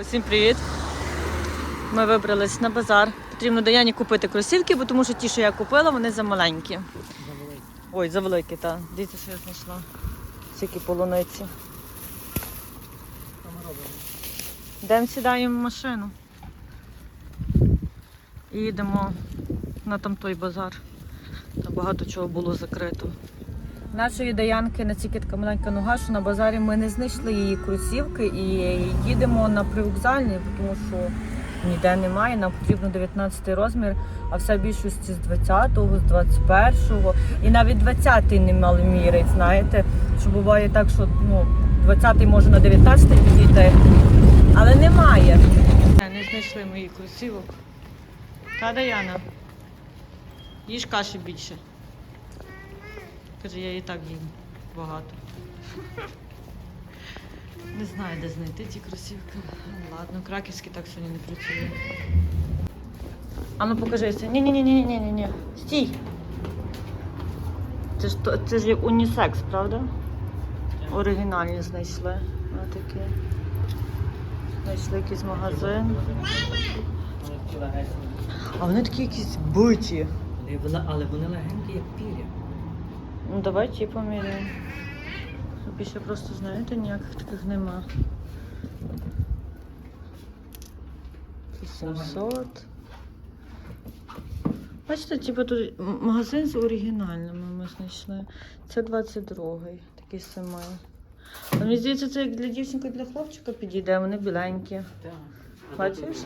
Усім привіт! Ми вибрались на базар. Потрібно Даяні купити кросівки, бо тому що ті, що я купила, вони замаленькі. Ой, завеликі, так. Дивіться, що я знайшла. Скільки полуниці. Йдемо сідаємо в машину. І їдемо на там той базар. Там багато чого було закрито. Нашої Даянки настільки така маленька нога, що на базарі ми не знайшли її кросівки і їдемо на привокзальні, тому що ніде немає. Нам потрібно 19 розмір, а вся більшості з 20-го, з 21-го. І навіть 20-й не мали мірить, знаєте. Що буває так, що ну, 20-й може на 19-й підійти, але немає. Не знайшли мої кросівок. Та Даяна. Їж каші більше. Каже, я і так їм багато. Не знаю, де знайти ті кросівки. Ладно, краківські так сьогодні не працює. А ну покажися. ні ні ні ні ні ні ні Стій! Це ж, це ж унісекс, правда? Оригінальні знайшли. Ось такі. Знайшли якийсь магазин. А вони такі якісь. Але Але вони легенькі, як пір'я. Ну давай ті поміряємо. Більше просто знаєте, ніяких таких нема. 700. Бачите, типу тут магазин з оригінальними ми знайшли. Це 22-й, такий самий. А мені здається, це як для дівчинки, для хлопчика підійде, вони біленькі. Так. Бачиш?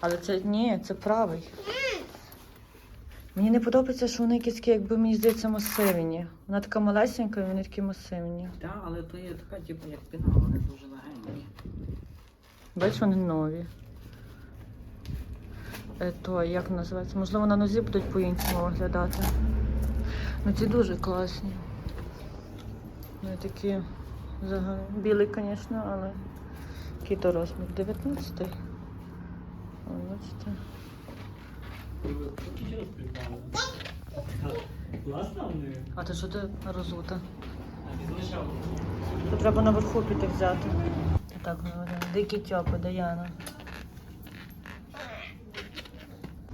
Але це ні, це правий. Мені не подобається, що вони якісь, такі, якби мені здається, масивні. Вона така малесенька, і вони такі масивні. Так, але то є така, типу, як піна, вони дуже легенькі. Бачиш, вони нові. Е, То, як називається? Можливо, на нозі будуть по-іншому виглядати. Ну ці дуже класні. Вони такі взагалі. Білий, звісно, але який то розмір? 19-й. О, бачите. А ти що ти розута? То треба наверху піти взяти. Так говорю. Дикі тьопи, Даяна.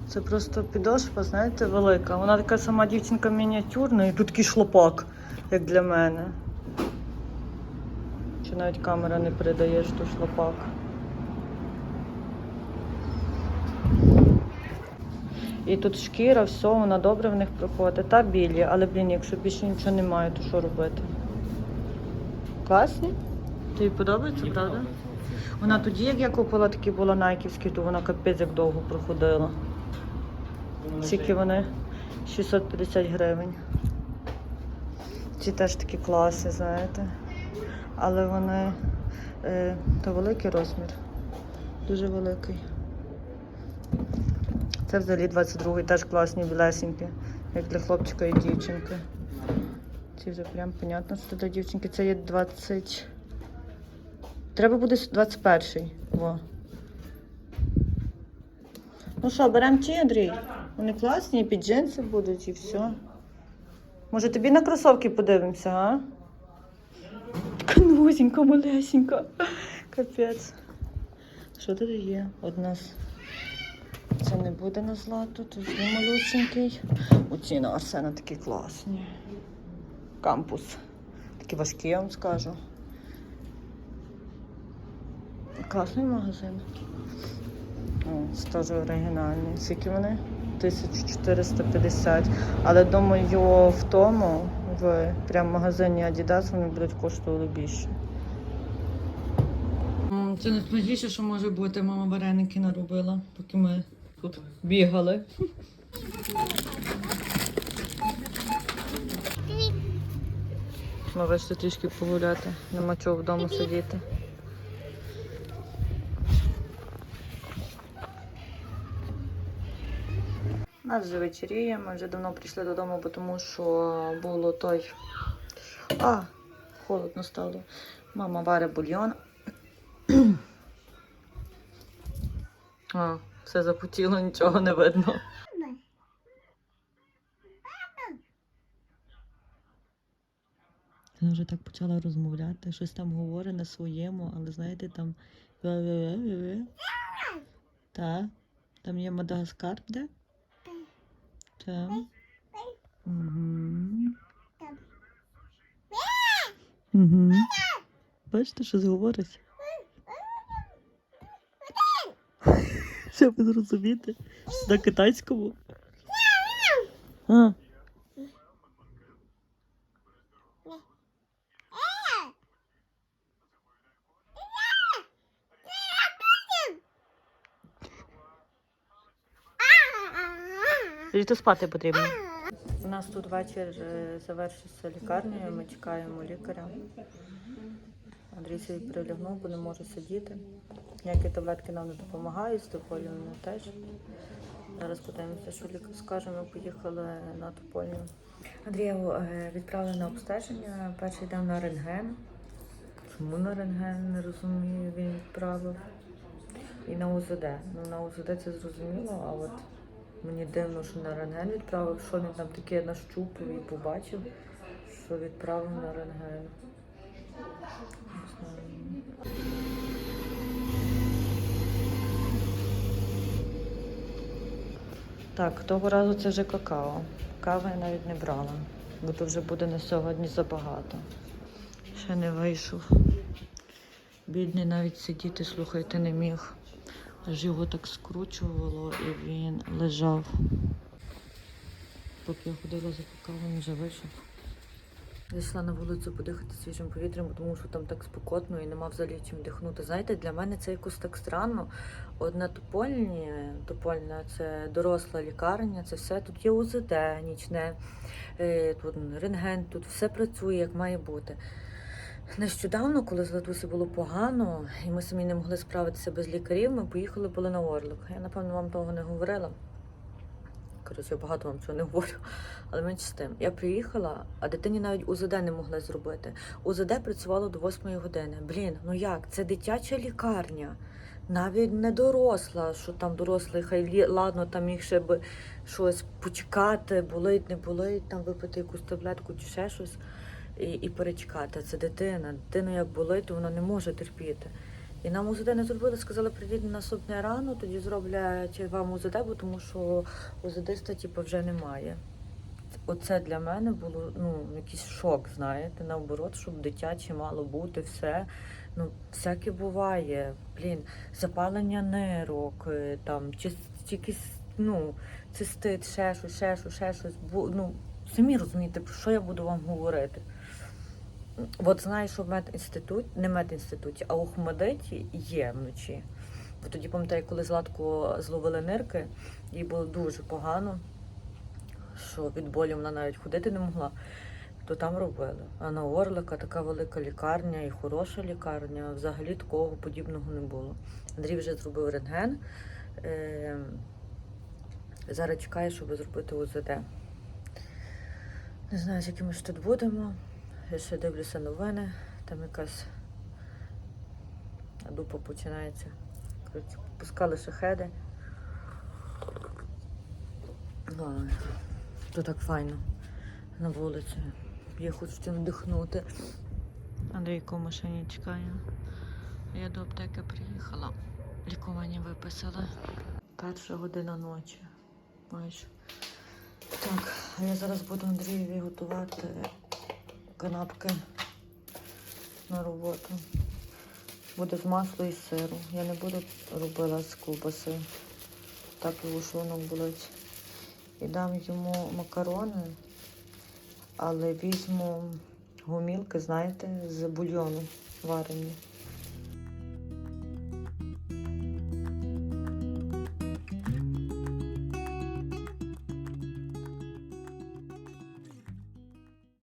Це просто підошва, знаєте, велика. Вона така сама дівчинка мініатюрна і тут такий шлопак, як для мене. Чи навіть камера не передає, що шлопак. І тут шкіра, все, вона добре в них проходить. Та білі, але, блін, якщо більше нічого немає, то що робити? Класні? Тобі подобається, правда? Вона тоді, як я купила, такі була найківські, то вона капець як довго проходила. Скільки вони? 650 гривень. Ці теж такі класні, знаєте. Але вони е, то великий розмір. Дуже великий. Це взагалі 22-й, теж класні білесенькі, як для хлопчика і дівчинки. Ці вже прям понятно, що для дівчинки це є 20. Треба буде 21-й. Во. Ну що, беремо ті, Андрій? Вони класні, і під джинси будуть і все. Може тобі на кросовки подивимося, а? Така малесенька. Капець. Що тут є? Одна. Буде на злато, тут малюсенький. Оці на Арсена такі класні. Кампус. Такі важкі, я вам скажу. Класний магазин. Це теж оригінальний. Скільки вони? 1450. Але думаю, в тому, в прям магазині Adidas вони будуть коштувати більше. Це найсмачніше, що може бути. Мама вареники наробила, поки ми тут бігали. Вийшли трішки погуляти, нема чого вдома сидіти. Нас вже вечеріє, ми вже давно прийшли додому, бо тому що було той. А, холодно стало. Мама варить бульйон. А, все запотіло, нічого не видно. Вона вже так почала розмовляти, щось там говорить на своєму, але знаєте, там. Так. Там є Мадагаскар, де? Так. Угу. Угу. Бачите, що говорить? Щоб зрозуміти. На китайському. А. То спати потрібно. У нас тут вечір е, завершився лікарнею, ми чекаємо лікаря. Андрій собі прилягнув, бо не може сидіти. Ніякі таблетки нам не допомагають, з тополю теж. Зараз подивимося, що лікар скаже. Ми поїхали на Топольну. Андрія е, відправили на обстеження. Перший йдемо на рентген. Чому на рентген не розумію, він відправив. І на УЗД. Ну на УЗД це зрозуміло, а от мені дивно, що на рентген відправив. Що він там таке нащупав і побачив, що відправив на рентген. Не знаю. Так, того разу це вже какао. Кави я навіть не брала, бо то вже буде на сьогодні забагато. Ще не вийшов. Бідний навіть сидіти, слухайте, не міг. Аж його так скручувало і він лежав. Поки я ходила за какао, він вже вийшов. Вийшла на вулицю подихати свіжим повітрям, тому що там так спекотно і нема взагалі чим дихнути. Знаєте, для мене це якось так странно. Одна топольні, топольна це доросла лікарня, це все. Тут є УЗД нічне, е, тут рентген, тут все працює, як має бути. Нещодавно, коли з Латусі було погано, і ми самі не могли справитися без лікарів, ми поїхали були на Орлик. Я, напевно, вам того не говорила. Коротше, я багато вам чого не говорю, але менше з тим. Я приїхала, а дитині навіть УЗД не могли зробити. УЗД працювало до 8 години. Блін, ну як? Це дитяча лікарня. Навіть не доросла, що там дорослий, хай ладно, там міг ще би щось почекати, болить, не болить, там випити якусь таблетку чи ще щось і, і перечекати. Це дитина. Дитину як болить, то вона не може терпіти. І нам УЗД не зробили, сказали, прийдіть на наступне рано, тоді зроблять вам УЗД, бо тому що УЗДиста типу, вже немає. Оце для мене було ну, якийсь шок, знаєте, наоборот, щоб дитяче мало бути все. Ну, всяке буває. Блін, запалення нирок, е, там, чи якийсь, ну, цистит, ще щось, ще щось, ще щось. Бу- Ну, самі розумієте, про що я буду вам говорити. От знаю, що в медінституті, не медінституті, а у Хмедиті є вночі. Бо тоді пам'ятаю, коли Златку зловили нирки, їй було дуже погано, що від болю вона навіть ходити не могла, то там робили. А на Орлика така велика лікарня і хороша лікарня. Взагалі такого подібного не було. Андрій вже зробив рентген. Е, Зараз чекає, щоб зробити УЗД. Не знаю, з якими ж тут будемо. Я ще дивлюся новини, там якась дупа починається. Коротше, пускали шахеди. Ой, то так файно на вулиці. Я хочу чим вдихнути. Андрійко в машині чекає. Я до аптеки приїхала. Лікування виписали. Перша година ночі. Майже. Так, я зараз буду Андрієві готувати канапки на роботу. Буде з масла і сиру. Я не буду робила з ковбаси. Так його шлунок болить. І дам йому макарони, але візьму гумілки, знаєте, з бульйону варені.